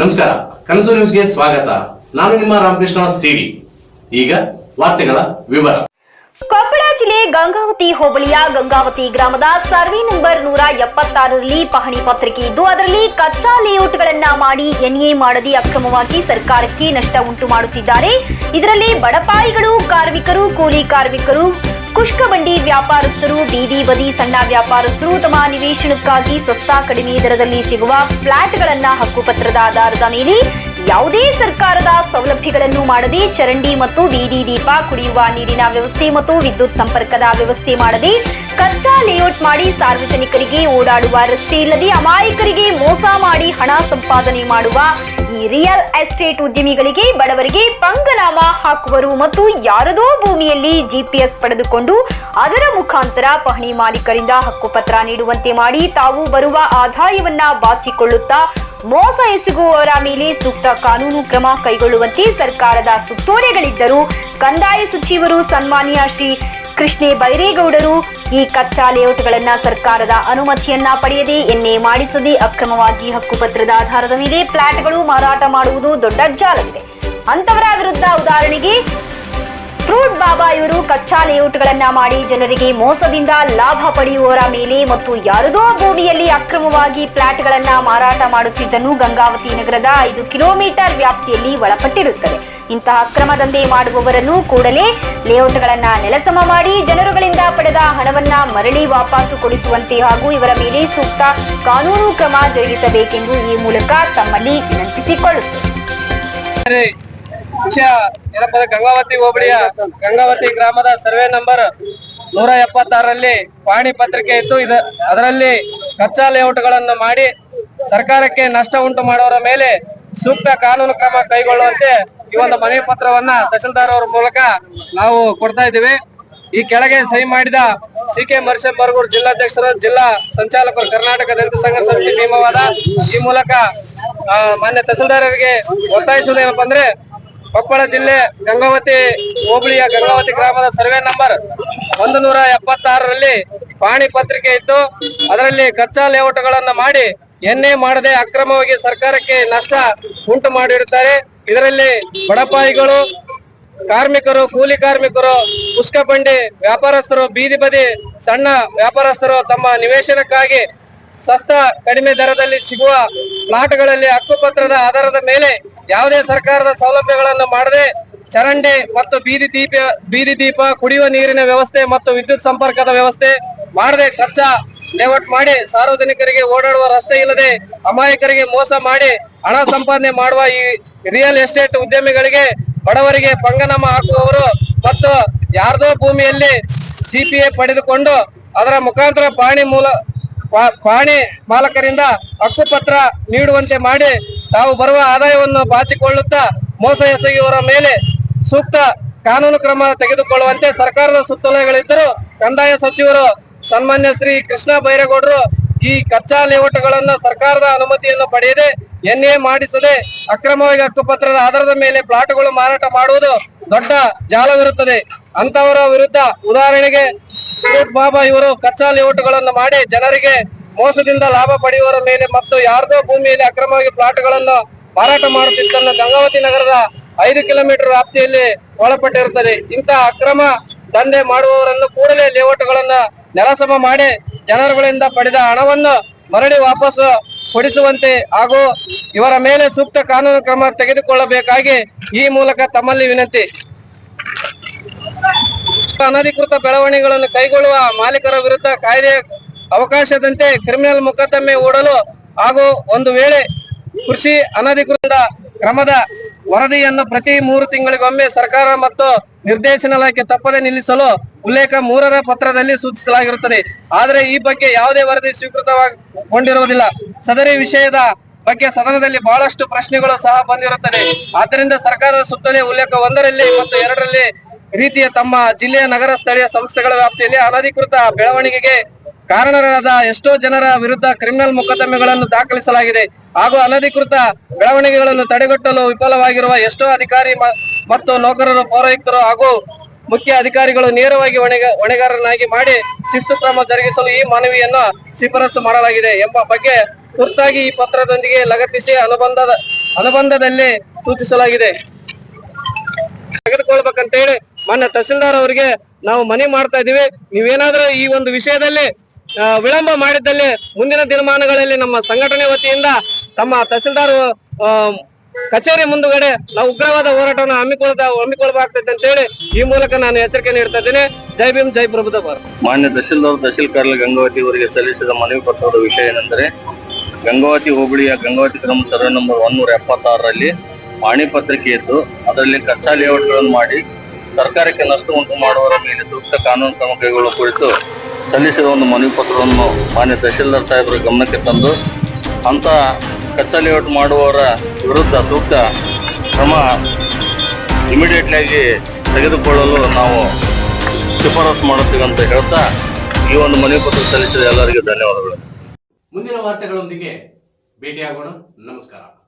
ನಮಸ್ಕಾರ ಕನಸು ನ್ಯೂಸ್ಗೆ ಸ್ವಾಗತ. ನಾನು ನಿಮ್ಮ ರಾಮಕೃಷ್ಣ ಸಿಡಿ. ಈಗ ವಾರ್ತೆಗಳ ವಿವರ. ಕೊಪ್ಪಳ ಜಿಲ್ಲೆ ಗಂಗಾವತಿ ಹೋಬಳಿಯ ಗಂಗಾವತಿ ಗ್ರಾಮದ ಸರ್ವೆ ನಂಬರ್ ನೂರ ಎಪ್ಪತ್ತಾರರಲ್ಲಿ ಪಹಣಿ ಪತ್ರಿಕೆ ಇದ್ದು, ಅದರಲ್ಲಿ ಕಚ್ಚಾ ಲೇಔಟ್ಗಳನ್ನ ಮಾಡಿ ಎನ್ಎ ಮಾಡದೆ ಅಕ್ರಮವಾಗಿ ಸರ್ಕಾರಕ್ಕೆ ನಷ್ಟ ಉಂಟು ಮಾಡುತ್ತಿದ್ದಾರೆ. ಇದರಲ್ಲಿ ಬಡಪಾಯಿಗಳು, ಕಾರ್ಮಿಕರು, ಕೂಲಿ ಕಾರ್ಮಿಕರು ಕುಷ್ಕಬಂಡಿ ವ್ಯಾಪಾರಸ್ಥರು, ಬೀದಿ ಬದಿ ಸಣ್ಣ ವ್ಯಾಪಾರಸ್ಥರು ತಮ್ಮ ನಿವೇಶನಕ್ಕಾಗಿ ಸಸ್ತಾ ಕಡಿಮೆ ದರದಲ್ಲಿ ಸಿಗುವ ಫ್ಲಾಟ್ಗಳನ್ನ ಹಕ್ಕುಪತ್ರದ ಆಧಾರದ ಮೇಲೆ ಯಾವುದೇ ಸರ್ಕಾರದ ಸೌಲಭ್ಯಗಳನ್ನು ಮಾಡದೆ ಚರಂಡಿ ಮತ್ತು ಬೀದಿ ದೀಪ ಕುಡಿಯುವ ನೀರಿನ ವ್ಯವಸ್ಥೆ ಮತ್ತು ವಿದ್ಯುತ್ ಸಂಪರ್ಕದ ವ್ಯವಸ್ಥೆ ಮಾಡದೆ ಕಚ್ಚಾ ಲೇಔಟ್ ಮಾಡಿ ಸಾರ್ವಜನಿಕರಿಗೆ ಓಡಾಡುವ ರಸ್ತೆ ಇಲ್ಲದೆ ಅಮಾಯಕರಿಗೆ ಮೋಸ ಮಾಡಿ ಹಣ ಸಂಪಾದನೆ ಮಾಡುವ ಈ ರಿಯಲ್ ಎಸ್ಟೇಟ್ ಉದ್ಯಮಿಗಳಿಗೆ ಬಡವರಿಗೆ ಪಂಗನಾಮ ಹಾಕುವರು ಮತ್ತು ಯಾರದೋ ಭೂಮಿಯಲ್ಲಿ ಜಿಪಿಎಸ್ ಪಡೆದುಕೊಂಡು ಅದರ ಮುಖಾಂತರ ಪಹಣಿ ಮಾಲೀಕರಿಂದ ಹಕ್ಕುಪತ್ರ ನೀಡುವಂತೆ ಮಾಡಿ ತಾವು ಬರುವ ಆದಾಯವನ್ನ ಬಾಚಿಕೊಳ್ಳುತ್ತಾ ಮೋಸ ಎಸಗುವವರ ಮೇಲೆ ಸೂಕ್ತ ಕಾನೂನು ಕ್ರಮ ಕೈಗೊಳ್ಳುವಂತೆ ಸರ್ಕಾರದ ಸುತ್ತೋಲೆಗಳಿದ್ದರೂ ಕಂದಾಯ ಸಚಿವರು ಸನ್ಮಾನ್ಯ ಶ್ರೀ ಕೃಷ್ಣೆ ಬೈರೇಗೌಡರು ಈ ಕಚ್ಚಾ ಲೇಔಟ್ಗಳನ್ನ ಸರ್ಕಾರದ ಅನುಮತಿಯನ್ನ ಪಡೆಯದೆ ಎನ್ನೆ ಮಾಡಿಸದೆ ಅಕ್ರಮವಾಗಿ ಹಕ್ಕುಪತ್ರದ ಆಧಾರದ ಮೇಲೆ ಫ್ಲಾಟ್ಗಳು ಮಾರಾಟ ಮಾಡುವುದು ದೊಡ್ಡ ಜಾಲವಿದೆ. ಅಂತವರ ವಿರುದ್ಧ ಉದಾಹರಣೆಗೆ ಫ್ರೂಟ್ ಬಾಬಾ ಇವರು ಕಚ್ಚಾ ಲೇಔಟ್ಗಳನ್ನ ಮಾಡಿ ಜನರಿಗೆ ಮೋಸದಿಂದ ಲಾಭ ಪಡೆಯುವವರ ಮೇಲೆ ಮತ್ತು ಯಾರದೋ ಭೂಮಿಯಲ್ಲಿ ಅಕ್ರಮವಾಗಿ ಫ್ಲಾಟ್ಗಳನ್ನ ಮಾರಾಟ ಮಾಡುತ್ತಿದ್ದನ್ನು ಗಂಗಾವತಿ ನಗರದ ಐದು ಕಿಲೋಮೀಟರ್ ವ್ಯಾಪ್ತಿಯಲ್ಲಿ ಒಳಪಟ್ಟಿರುತ್ತದೆ. ಇಂತಹ ಅಕ್ರಮ ದಂಧೆ ಮಾಡುವವರನ್ನು ಕೂಡಲೇ ಲೇಔಟ್ಗಳನ್ನ ನೆಲಸಮ ಮಾಡಿ ಜನರುಗಳಿಂದ ಪಡೆದ ಹಣವನ್ನ ಮರಳಿ ವಾಪಸು ಕೊಡಿಸುವಂತೆ ಹಾಗೂ ಇವರ ಮೇಲೆ ಸೂಕ್ತ ಕಾನೂನು ಕ್ರಮ ಜರುಗಿಸಬೇಕೆಂದು ಈ ಮೂಲಕ ತಮ್ಮಲ್ಲಿ ವಿನಂತಿಸಿಕೊಳ್ಳುತ್ತೇವೆ ವಿಷಯ ಏನಪ್ಪ ಗಂಗಾವತಿ ಹೋಬಳಿಯ ಗಂಗಾವತಿ ಗ್ರಾಮದ ಸರ್ವೆ ನಂಬರ್ ನೂರ ಎಪ್ಪತ್ತಾರರಲ್ಲಿ ಪಾಣಿ ಪತ್ರಿಕೆ ಇತ್ತು. ಇದ, ಅದರಲ್ಲಿ ಕಚ್ಚಾ ಲೇಔಟ್ಗಳನ್ನು ಮಾಡಿ ಸರ್ಕಾರಕ್ಕೆ ನಷ್ಟ ಉಂಟು ಮಾಡೋರ ಮೇಲೆ ಸೂಕ್ತ ಕಾನೂನು ಕ್ರಮ ಕೈಗೊಳ್ಳುವಂತೆ ಈ ಒಂದು ಮನೆ ಪತ್ರವನ್ನ ತಹಸೀಲ್ದಾರ್ ಅವರ ಮೂಲಕ ನಾವು ಕೊಡ್ತಾ ಇದ್ದೀವಿ. ಈ ಕೆಳಗೆ ಸಹಿ ಮಾಡಿದ ಸಿ ಕೆ ಮರ್ಷಂ ಬರಗೂರು ಜಿಲ್ಲಾಧ್ಯಕ್ಷರು, ಜಿಲ್ಲಾ ಸಂಚಾಲಕರು, ಕರ್ನಾಟಕ ದಲಿತ ಸಂಘರ್ಷ ಸಮಿತಿ ನಿಯಮವಾದ ಈ ಮೂಲಕ ಮಾನ್ಯ ತಹಸೀಲ್ದಾರ್ ಅವರಿಗೆ ಒತ್ತಾಯಿಸುವುದೇನಪ್ಪ ಅಂದ್ರೆ, ಕೊಪ್ಪಳ ಜಿಲ್ಲೆ ಗಂಗಾವತಿ ಹೋಬಳಿಯ ಗಂಗಾವತಿ ಗ್ರಾಮದ ಸರ್ವೆ ನಂಬರ್ ಒಂದು ನೂರ ಎಪ್ಪತ್ತಾರರಲ್ಲಿ ಪಾಣಿ ಪತ್ರಿಕೆ ಇತ್ತು ಅದರಲ್ಲಿ ಕಚ್ಚಾ ಲೇಔಟ್ಗಳನ್ನು ಮಾಡಿ ಎನ್ನೇ ಮಾಡದೆ ಅಕ್ರಮವಾಗಿ ಸರ್ಕಾರಕ್ಕೆ ನಷ್ಟ ಉಂಟು ಮಾಡಿರುತ್ತಾರೆ. ಇದರಲ್ಲಿ ಬಡಪಾಯಿಗಳು, ಕಾರ್ಮಿಕರು, ಕೂಲಿ ಕಾರ್ಮಿಕರು, ಪುಷ್ಕ ಬಂಡಿ ವ್ಯಾಪಾರಸ್ಥರು, ಬೀದಿ ಬದಿ ಸಣ್ಣ ವ್ಯಾಪಾರಸ್ಥರು ತಮ್ಮ ನಿವೇಶನಕ್ಕಾಗಿ ಸಸ್ತ ಕಡಿಮೆ ದರದಲ್ಲಿ ಸಿಗುವ ಪ್ಲಾಟ್ಗಳಲ್ಲಿ ಹಕ್ಕುಪತ್ರದ ಆಧಾರದ ಮೇಲೆ ಯಾವುದೇ ಸರ್ಕಾರದ ಸೌಲಭ್ಯಗಳನ್ನು ಮಾಡದೆ ಚರಂಡಿ ಮತ್ತು ಬೀದಿ ದೀಪ ಬೀದಿ ದೀಪ, ಕುಡಿಯುವ ನೀರಿನ ವ್ಯವಸ್ಥೆ ಮತ್ತು ವಿದ್ಯುತ್ ಸಂಪರ್ಕದ ವ್ಯವಸ್ಥೆ ಮಾಡದೆ ಕಚ್ಚಾ ಲೇಔಟ್ ಮಾಡಿ ಸಾರ್ವಜನಿಕರಿಗೆ ಓಡಾಡುವ ರಸ್ತೆ ಇಲ್ಲದೆ ಅಮಾಯಕರಿಗೆ ಮೋಸ ಮಾಡಿ ಹಣ ಸಂಪಾದನೆ ಮಾಡುವ ಈ ರಿಯಲ್ ಎಸ್ಟೇಟ್ ಉದ್ಯಮಿಗಳಿಗೆ ಬಡವರಿಗೆ ಪಂಗನಾಮ ಹಾಕುವವರು ಮತ್ತು ಯಾರ್ದೋ ಭೂಮಿಯಲ್ಲಿ ಜಿಪಿಎ ಪಡೆದುಕೊಂಡು ಅದರ ಮುಖಾಂತರ ಪಾಣಿ ಮೂಲ ಪಾಣಿ ಮಾಲಕರಿಂದ ಹಕ್ಕುಪತ್ರ ನೀಡುವಂತೆ ಮಾಡಿ ತಾವು ಬರುವ ಆದಾಯವನ್ನು ಬಾಚಿಕೊಳ್ಳುತ್ತಾ ಮೋಸ ಎಸಗಿಯವರ ಮೇಲೆ ಸೂಕ್ತ ಕಾನೂನು ಕ್ರಮ ತೆಗೆದುಕೊಳ್ಳುವಂತೆ ಸರ್ಕಾರದ ಸುತ್ತೋಲೆಗಳಿದ್ದರೂ ಕಂದಾಯ ಸಚಿವರು ಸನ್ಮಾನ್ಯ ಶ್ರೀ ಕೃಷ್ಣ ಬೈರೇಗೌಡರು ಈ ಕಚ್ಚಾ ಲೇಔಟ್ಗಳನ್ನ ಸರ್ಕಾರದ ಅನುಮತಿಯನ್ನು ಪಡೆಯದೆ ಎನ್ಎ ಮಾಡಿಸದೆ ಅಕ್ರಮವಾಗಿ ಹಕ್ಕುಪತ್ರದ ಆಧಾರದ ಮೇಲೆ ಪ್ಲಾಟ್ಗಳು ಮಾರಾಟ ಮಾಡುವುದು ದೊಡ್ಡ ಜಾಲವಿರುತ್ತದೆ. ಅಂತವರ ವಿರುದ್ಧ ಉದಾಹರಣೆಗೆ ಬಾಬಾ ಇವರು ಕಚ್ಚಾ ಲೇಔಟ್ಗಳನ್ನು ಮಾಡಿ ಜನರಿಗೆ ಮೋಸದಿಂದ ಲಾಭ ಪಡೆಯುವವರ ಮೇಲೆ ಮತ್ತು ಯಾರ್ದೋ ಭೂಮಿಯಲ್ಲಿ ಅಕ್ರಮವಾಗಿ ಪ್ಲಾಟ್ಗಳನ್ನು ಮಾರಾಟ ಮಾಡುತ್ತಿದ್ದನ್ನು ಗಂಗಾವತಿ ನಗರದ ಐದು ಕಿಲೋಮೀಟರ್ ವ್ಯಾಪ್ತಿಯಲ್ಲಿ ಒಳಪಟ್ಟಿರುತ್ತದೆ. ಇಂತಹ ಅಕ್ರಮ ದಂಧೆ ಮಾಡುವವರನ್ನು ಕೂಡಲೇ ಲೇಔಟ್ಗಳನ್ನ ನೆಲಸಮ ಮಾಡಿ ಜನರುಗಳಿಂದ ಪಡೆದ ಹಣವನ್ನು ಮರಳಿ ವಾಪಸ್ ಕೊಡಿಸುವಂತೆ ಹಾಗೂ ಇವರ ಮೇಲೆ ಸೂಕ್ತ ಕಾನೂನು ಕ್ರಮ ತೆಗೆದುಕೊಳ್ಳಬೇಕಾಗಿ ಈ ಮೂಲಕ ತಮ್ಮಲ್ಲಿ ವಿನಂತಿ. ಅನಧಿಕೃತ ಬೆಳವಣಿಗೆಗಳನ್ನು ಕೈಗೊಳ್ಳುವ ಮಾಲೀಕರ ವಿರುದ್ಧ ಕಾಯ್ದೆ ಅವಕಾಶದಂತೆ ಕ್ರಿಮಿನಲ್ ಮೊಕದ್ದಮೆ ಹೂಡಲು ಹಾಗೂ ಒಂದು ವೇಳೆ ಕೃಷಿ ಅನಧಿಕೃತ ಕ್ರಮದ ವರದಿಯನ್ನು ಪ್ರತಿ ಮೂರು ತಿಂಗಳಿಗೊಮ್ಮೆ ಸರ್ಕಾರ ಮತ್ತು ನಿರ್ದೇಶನಾಲಯಕ್ಕೆ ತಪ್ಪದೆ ನಿಲ್ಲಿಸಲು ಉಲ್ಲೇಖ ಮೂರರ ಪತ್ರದಲ್ಲಿ ಸೂಚಿಸಲಾಗಿರುತ್ತದೆ. ಆದರೆ ಈ ಬಗ್ಗೆ ಯಾವುದೇ ವರದಿ ಸ್ವೀಕೃತವಾಗಿರುವುದಿಲ್ಲ ಸದರಿ ವಿಷಯದ ಬಗ್ಗೆ ಸದನದಲ್ಲಿ ಬಹಳಷ್ಟು ಪ್ರಶ್ನೆಗಳು ಸಹ ಬಂದಿರುತ್ತದೆ. ಆದ್ದರಿಂದ ಸರ್ಕಾರದ ಸುತ್ತಲೇ ಉಲ್ಲೇಖ ಒಂದರಲ್ಲಿ ಮತ್ತು ಎರಡರಲ್ಲಿ ರೀತಿಯ ತಮ್ಮ ಜಿಲ್ಲೆಯ ನಗರ ಸ್ಥಳೀಯ ಸಂಸ್ಥೆಗಳ ವ್ಯಾಪ್ತಿಯಲ್ಲಿ ಅನಧಿಕೃತ ಬೆಳವಣಿಗೆಗೆ ಕಾರಣರಾದ ಎಷ್ಟೋ ಜನರ ವಿರುದ್ಧ ಕ್ರಿಮಿನಲ್ ಮೊಕದ್ದಮೆಗಳನ್ನು ದಾಖಲಿಸಲಾಗಿದೆ. ಹಾಗೂ ಅನಧಿಕೃತ ಬೆಳವಣಿಗೆಗಳನ್ನು ತಡೆಗಟ್ಟಲು ವಿಫಲವಾಗಿರುವ ಎಷ್ಟೋ ಅಧಿಕಾರಿ ಮತ್ತು ನೌಕರರು, ಪೌರಾಯುಕ್ತರು ಹಾಗೂ ಮುಖ್ಯ ಅಧಿಕಾರಿಗಳು ನೇರವಾಗಿ ಹೊಣೆಗ ಹೊಣೆಗಾರನಾಗಿ ಮಾಡಿ ಶಿಸ್ತು ಕ್ರಮ ಜರುಗಿಸಲು ಈ ಮನವಿಯನ್ನು ಶಿಫಾರಸು ಮಾಡಲಾಗಿದೆ ಎಂಬ ಬಗ್ಗೆ ತುರ್ತಾಗಿ ಈ ಪತ್ರದೊಂದಿಗೆ ಲಗತ್ತಿಸಿ ಅನುಬಂಧದ ಅನುಬಂಧದಲ್ಲಿ ಸೂಚಿಸಲಾಗಿದೆ. ತೆಗೆದುಕೊಳ್ಬೇಕಂತ ಹೇಳಿ ಮಾನ್ಯ ತಹಸೀಲ್ದಾರ್ ಅವರಿಗೆ ನಾವು ಮನವಿ ಮಾಡ್ತಾ ಇದೀವಿ ನೀವೇನಾದ್ರೂ ಈ ಒಂದು ವಿಷಯದಲ್ಲಿ ವಿಳಂಬ ಮಾಡಿದ್ದಲ್ಲಿ ಮುಂದಿನ ದಿನಮಾನಗಳಲ್ಲಿ ನಮ್ಮ ಸಂಘಟನೆ ವತಿಯಿಂದ ತಮ್ಮ ತಹಸೀಲ್ದಾರ್ ಕಚೇರಿ ಮುಂದುಗಡೆ ನಾವು ಉಗ್ರವಾದ ಹೋರಾಟವನ್ನು ಹಮ್ಮಿಕೊಳ್ತಾ ಹಮ್ಮಿಕೊಳ್ಬೇಕಾಗ್ತದೆ ಅಂತ ಹೇಳಿ ಈ ಮೂಲಕ ನಾನು ಎಚ್ಚರಿಕೆ ನೀಡ್ತಾ ಇದ್ದೇನೆ. ಜೈ ಭೀಮ್, ಜೈ ಪ್ರಭುದ ಮಾನ್ಯ ತಹಸೀಲ್ದಾರ್, ತಹಸೀಲ್ ಗಂಗಾವತಿ ಅವರಿಗೆ ಸಲ್ಲಿಸಿದ ಮನವಿ ಪತ್ರದ ವಿಷಯ ಏನೆಂದರೆ, ಗಂಗಾವತಿ ಹೋಬಳಿಯ ಗಂಗಾವತಿ ಗ್ರಾಮ ಸರ್ವೆ ನಂಬರ್ ಒನ್ನೂರ ಎಪ್ಪತ್ತಾರರಲ್ಲಿ ವಾಣಿ ಪತ್ರಿಕೆ ಇದ್ದು, ಅದರಲ್ಲಿ ಕಚ್ಚಾ ಲೇಔಟ್ಗಳನ್ನು ಮಾಡಿ ಸರ್ಕಾರಕ್ಕೆ ನಷ್ಟ ಉಂಟು ಮಾಡುವವರ ಮೇಲೆ ಸೂಕ್ತ ಕಾನೂನು ಕ್ರಮ ಕೈಗೊಳ್ಳುವ ಕುರಿತು ಸಲ್ಲಿಸಿದ ಒಂದು ಮನವಿ ಪತ್ರವನ್ನು ಮಾನ್ಯ ತಹಸೀಲ್ದಾರ್ ಸಾಹೇಬರ ಗಮನಕ್ಕೆ ತಂದು ಅಂತ ಕಚ್ಚಾ ಲೇಔಟ್ ಮಾಡುವವರ ವಿರುದ್ಧ ಸೂಕ್ತ ಕ್ರಮ ಇಮಿಡಿಯೇಟ್ಲಿ ಆಗಿ ತೆಗೆದುಕೊಳ್ಳಲು ನಾವು ಶಿಫಾರಸು ಮಾಡುತ್ತೇವೆ ಅಂತ ಹೇಳ್ತಾ ಈ ಒಂದು ಮನವಿ ಪತ್ರ ಸಲ್ಲಿಸಿದ ಎಲ್ಲರಿಗೂ ಧನ್ಯವಾದಗಳು. ಮುಂದಿನ ವಾರ್ತೆಗಳೊಂದಿಗೆ ಭೇಟಿಯಾಗೋಣ. ನಮಸ್ಕಾರ.